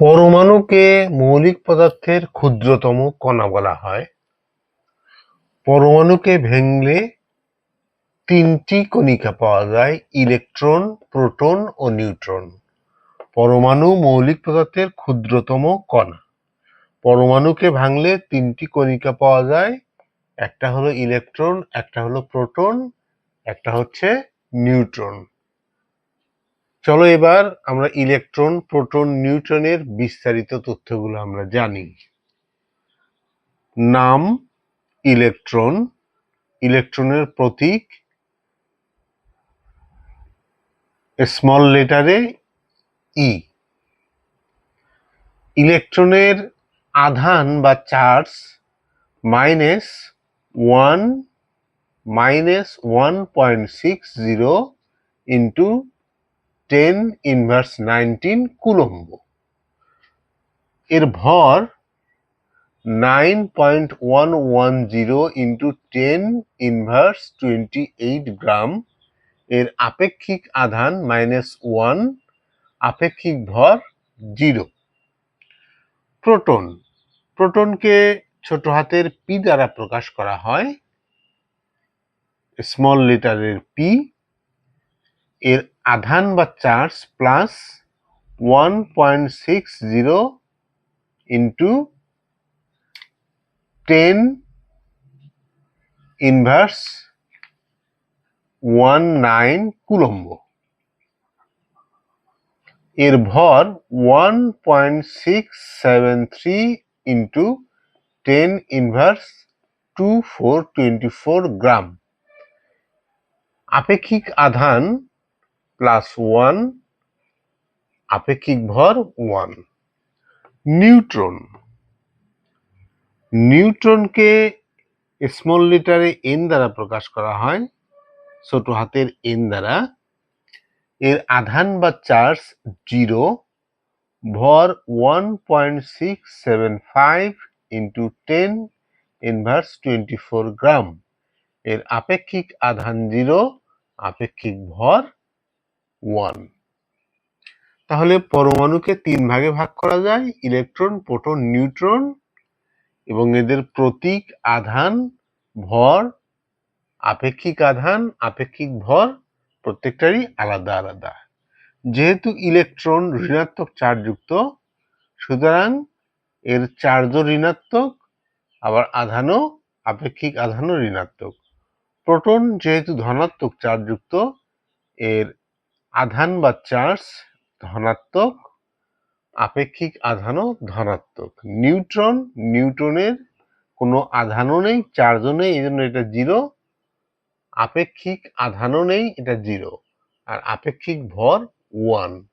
পরমাণুকে মৌলিক পদার্থের ক্ষুদ্রতম কণা বলা হয়। পরমাণুকে ভেঙলে তিনটি কণিকা পাওয়া যায়, ইলেকট্রন, প্রোটন ও নিউট্রন। পরমাণু মৌলিক পদার্থের ক্ষুদ্রতম কণা। পরমাণুকে ভাঙলে তিনটি কণিকা পাওয়া যায়, একটা হলো ইলেকট্রন, একটা হলো প্রোটন, একটা হচ্ছে নিউট্রন। চলো এবার আমরা ইলেকট্রন, প্রোটন, নিউট্রনের বিস্তারিত তথ্যগুলো আমরা জানি। নাম, ইলেকট্রন, ইলেকট্রনের প্রতীক স্মল লেটারে ই ইলেকট্রনের আধান বা charge minus one minus one point six zero into ten inverse nineteen coulomb. এর ভর nine point one one zero into ten inverse twenty eight gram. এর আপেক্ষিক আধান মাইনাস ওয়ান, আপেক্ষিক ভর জিরো। প্রোটন। প্রোটনকে ছোট হাতের পি দ্বারা প্রকাশ করা হয়। স্মল লেটারের পি। এর আধান বা charge plus one point six zero into ten inverse one nine coulomb. এর ভর one point six seven three into ten inverse two four twenty four gram আপেক্ষিক আধান প্লাস ওয়ান, আপেক্ষিক ভর ওয়ান। নিউট্রন। নিউট্রনকে স্মল লিটারে এন দ্বারা প্রকাশ করা হয়, ছোট হাতের এন দ্বারা। এর আধান বা চার্জ জিরো ভর one point six seven five into ten inverse twenty four gram এর আপেক্ষিক আধান জিরো আপেক্ষিক ভর ওয়ান তাহলে পরমাণুকে তিন ভাগে ভাগ করা যায়, ইলেকট্রন, প্রোটন, নিউট্রন, এবং এদের প্রতীক, আধান, ভর, আপেক্ষিক আধান, আপেক্ষিক ভর, প্রত্যেকটারই আলাদা আলাদা। যেহেতু ইলেকট্রন ঋণাত্মক চার্জযুক্ত, সুতরাং এর চার্জও ঋণাত্মক, আবার আধানও, আপেক্ষিক আধানও ঋণাত্মক। প্রোটন যেহেতু ধনাত্মক চার্জযুক্ত, এর আধান বা চার্জ ধনাত্মক, আপেক্ষিক আধানও ধনাত্মক। নিউট্রন নিউট্রনের কোনো আধানও নেই, চার্জও নেই, এই জন্য এটা জিরো। আপেক্ষিক আধানও নেই, এটা জিরো। আর আপেক্ষিক ভর ওয়ান।